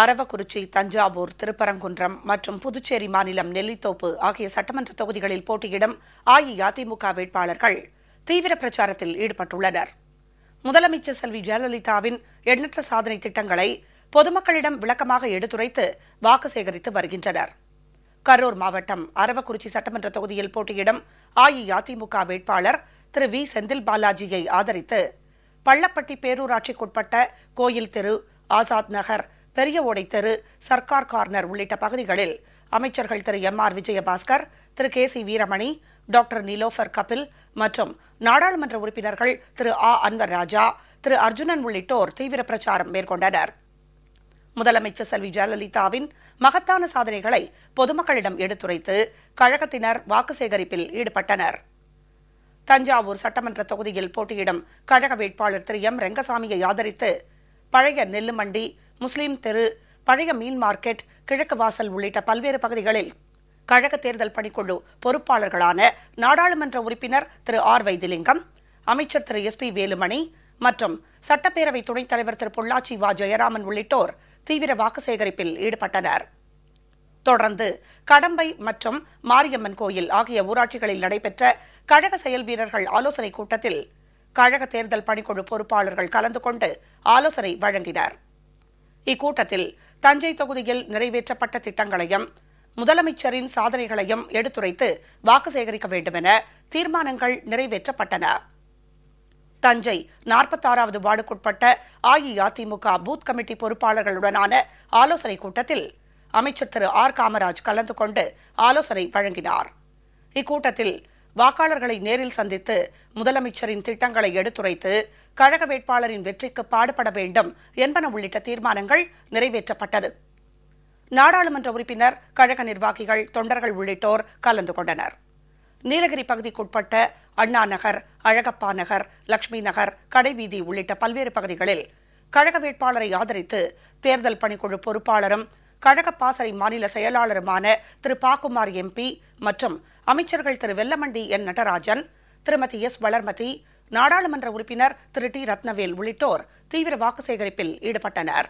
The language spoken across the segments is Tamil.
அரவக்குறிச்சி தஞ்சாவூர் திருப்பரங்குன்றம் மற்றும் புதுச்சேரி மாநிலம் நெல்லித்தோப்பு ஆகிய சட்டமன்ற தொகுதிகளில் போட்டியிடும் அஇஅதிமுக வேட்பாளர்கள் தீவிர பிரச்சாரத்தில் ஈடுபட்டுள்ளனர். முதலமைச்சர் செல்வி ஜெயலலிதாவின் எண்ணற்ற சாதனை திட்டங்களை பொதுமக்களிடம் விளக்கமாக எடுத்துரைத்து வாக்கு சேகரித்து வருகின்றனர். கரூர் மாவட்டம் அரவக்குறிச்சி சட்டமன்ற தொகுதியில் போட்டியிடும் அஇஅதிமுக வேட்பாளர் திரு வி. செந்தில் பாலாஜியை ஆதரித்து பள்ளப்பட்டி பேரூராட்சிக்குட்பட்ட கோயில் தெரு ஆசாத் நகர் பெரிய ஓடை தெரு சர்க்கார் கார்னர் உள்ளிட்ட பகுதிகளில் அமைச்சர்கள் Thiru M R Vijayabaskar Thiru K C Veeramani doctor Nilofer Kabil மற்றும் நாடாளுமன்ற உறுப்பினர்கள் திரு ஆ. அன்வர் ராஜா திரு அர்ஜுனன் உள்ளிட்டோர் தீவிர பிரச்சாரம் மேற்கொண்டனர். முதலமைச்சர் செல்வி ஜெயலலிதாவின் மகத்தான சாதனைகளை பொதுமக்களிடம் எடுத்துரைத்து கழகத்தினர் வாக்கு சேகரிப்பில் ஈடுபட்டனர். தஞ்சாவூர் சட்டமன்ற தொகுதியில் போட்டியிடும் கழக வேட்பாளர் திரு எம் ரெங்கசாமியை ஆதரித்து பழைய நெல்லுமண்டி முஸ்லீம் தெரு பழைய மீன் மார்க்கெட் கிழக்கு வாசல் உள்ளிட்ட பல்வேறு பகுதிகளில் கழக தேர்தல் பணிக்குழு பொறுப்பாளர்களான நாடாளுமன்ற உறுப்பினர் திரு ஆர் வைத்திலிங்கம் அமைச்சர் திரு எஸ் பி வேலுமணி மற்றும் சட்டப்பேரவை துணைத் தலைவர் திரு பொள்ளாச்சி வா. ஜெயராமன் உள்ளிட்டோர் தீவிர வாக்கு சேகரிப்பில் ஈடுபட்டனர். தொடர்ந்து கடம்பை மற்றும் மாரியம்மன் கோயில் ஆகிய ஊராட்சிகளில் நடைபெற்ற கழக செயல் வீரர்கள் ஆலோசனைக் கூட்டத்தில் கழக தேர்தல் பணிக்குழு பொறுப்பாளர்கள் கலந்து கொண்டு ஆலோசனை வழங்கினர். இக்கூட்டத்தில் தஞ்சை தொகுதியில் நிறைவேற்றப்பட்ட திட்டங்களையும் முதலமைச்சரின் சாதனைகளையும் எடுத்துரைத்து வாக்கு சேகரிக்க வேண்டுமென தீர்மானங்கள் நிறைவேற்றப்பட்டன. தஞ்சை நாற்பத்தாறாவது வார்டுக்குட்பட்ட அஇஅதிமுக பூத் கமிட்டி பொறுப்பாளர்களுடனான ஆலோசனைக் கூட்டத்தில் அமைச்சர் திரு ஆர் காமராஜ் கலந்து கொண்டு ஆலோசனை வழங்கினார். இக்கூட்டத்தில் வாக்காளர்களை நேரில் சந்தித்து முதலமைச்சரின் திட்டங்களை எடுத்துரைத்து கழக வேட்பாளரின் வெற்றிக்கு பாடுபட வேண்டும் என்பன உள்ளிட்ட தீர்மானங்கள் நிறைவேற்றப்பட்டது. நாடாளுமன்ற உறுப்பினர் கழக நிர்வாகிகள் தொண்டர்கள் உள்ளிட்டோர் கலந்து கொண்டனர். நீலகிரி பகுதிக்குட்பட்ட அண்ணா நகர் அழகப்பா நகர் லட்சுமி நகர் கடைவீதி உள்ளிட்ட பல்வேறு பகுதிகளில் கழக வேட்பாளரை ஆதரித்து தேர்தல் பணிக்குழு பொறுப்பாளரும் கழக பாசறை மாநில செயலாளருமான திரு. பாக்குமார் எம்பி மற்றும் அமைச்சர்கள் திரு. வெல்லமண்டி என். நடராஜன் திருமதி எஸ். வளர்மதி நாடாளுமன்ற உறுப்பினர் திரு. டி. ரத்னவேல் உள்ளிட்டோர் தீவிர வாக்கு சேகரிப்பில் ஈடுபட்டனர்.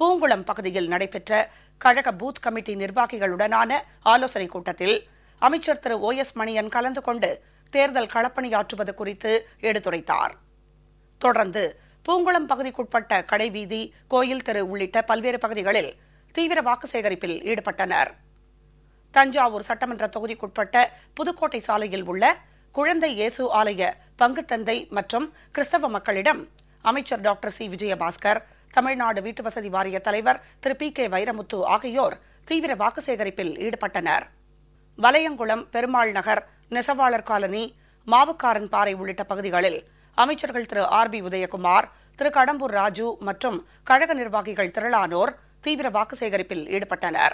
பூங்குளம் பகுதியில் நடைபெற்ற கழக பூத் கமிட்டி நிர்வாகிகளுடனான ஆலோசனைக் கூட்டத்தில் அமைச்சர் திரு. ஓ. எஸ். மணியன் கலந்து கொண்டு தேர்தல் களப்பணியாற்றுவது குறித்து எடுத்துரைத்தார். தொடர்ந்து பூங்குளம் பகுதிக்குட்பட்ட கடைவீதி கோயில் தெரு உள்ளிட்ட பல்வேறு பகுதிகளில் தீவிர வாக்கு சேகரிப்பில் ஈடுபட்டனர். தஞ்சாவூர் சட்டமன்ற தொகுதிக்குட்பட்ட புதுக்கோட்டை சாலையில் உள்ள குழந்தை இயேசு ஆலய பங்குத்தந்தை மற்றும் கிறிஸ்தவ மக்களிடம் அமைச்சர் டாக்டர் சி. விஜயபாஸ்கர் தமிழ்நாடு வீட்டு வசதி வாரிய தலைவர் திரு. பி. கே. வைரமுத்து ஆகியோர் தீவிர வாக்கு சேகரிப்பில் ஈடுபட்டனர். வலையங்குளம் பெருமாள் நகர் நெசவாளர் காலனி மாவுக்காரன் பாறை உள்ளிட்ட பகுதிகளில் அமைச்சர்கள் திரு ஆர் பி உதயகுமார் திரு கடம்பூர் ராஜு மற்றும் கழக நிர்வாகிகள் திரளானோர் தீவிர வாக்கு சேகரிப்பில் ஈடுபட்டனர்.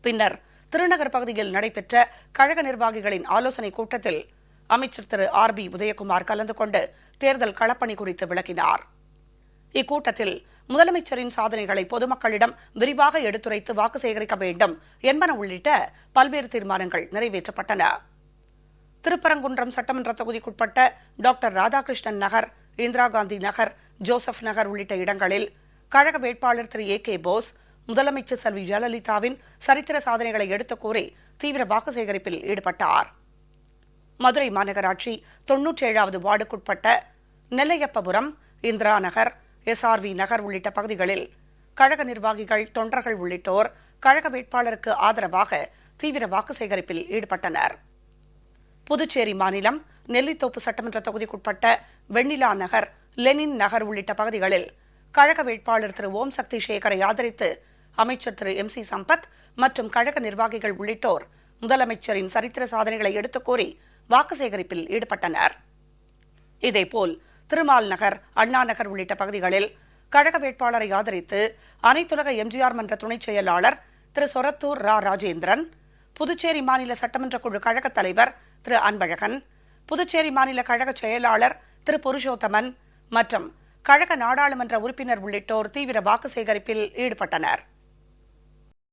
பின்னர் திருநகர் பகுதியில் நடைபெற்ற கழக நிர்வாகிகளின் ஆலோசனைக் கூட்டத்தில் அமைச்சர் திரு ஆர் பி உதயகுமார் கலந்து கொண்டு தேர்தல் களப்பணி குறித்து விளக்கினார். இக்கூட்டத்தில் முதலமைச்சரின் சாதனைகளை பொதுமக்களிடம் விரிவாக எடுத்துரைத்து வாக்கு சேகரிக்க வேண்டும் என்பன உள்ளிட்ட பல்வேறு தீர்மானங்கள் நிறைவேற்றப்பட்டன. திருப்பரங்குன்றம் சட்டமன்ற தொகுதிக்குட்பட்ட டாக்டர் ராதாகிருஷ்ணன் நகர் இந்திரா காந்தி நகர் ஜோசப் நகர் உள்ளிட்ட இடங்களில் கழக வேட்பாளர் திரு ஏ கே போஸ் முதலமைச்சர் செல்வி ஜெயலலிதாவின் சரித்திர சாதனைகளை எடுத்து கூறி தீவிர வாக்கு சேகரிப்பில் ஈடுபட்டார். மதுரை மாநகராட்சி தொன்னூற்றி ஏழாவது வார்டுக்குட்பட்ட நெல்லையப்பபுரம் இந்திரா நகர் எஸ்ஆர்வி நகர் உள்ளிட்ட பகுதிகளில் கழக நிர்வாகிகள் தொண்டர்கள் உள்ளிட்டோர் கழக வேட்பாளருக்கு ஆதரவாக தீவிர வாக்கு சேகரிப்பில் ஈடுபட்டனர். புதுச்சேரி மாநிலம் நெல்லித்தோப்பு சட்டமன்ற தொகுதிக்குட்பட்ட வெண்ணிலா நகர் லெனின் நகர் உள்ளிட்ட பகுதிகளில் கழக வேட்பாளர் திரு. ஓம் சக்தி சேகரை ஆதரித்து அமைச்சர் திரு. எம். சி. சம்பத் மற்றும் கழக நிர்வாகிகள் உள்ளிட்டோர் முதலமைச்சரின் சரித்திர சாதனைகளை எடுத்துக் கூறி வாக்கு சேகரிப்பில் ஈடுபட்டனர். இதேபோல் திருமால் நகர் அண்ணா நகர் உள்ளிட்ட பகுதிகளில் கழக வேட்பாளரை ஆதரித்து அனைத்துலக எம்ஜிஆர் மன்ற துணைச் செயலாளர் திரு. சொரத்தூர் ரா. ராஜேந்திரன் புதுச்சேரி மாநில சட்டமன்ற குழு கழக தலைவர் திரு அன்பழகன் புதுச்சேரி மாநில கழக செயலாளர் திரு புருஷோத்தமன் மற்றும் கழக நாடாளுமன்ற உறுப்பினர் உள்ளிட்டோர் தீவிர வாக்கு சேகரிப்பில் ஈடுபட்டனர்.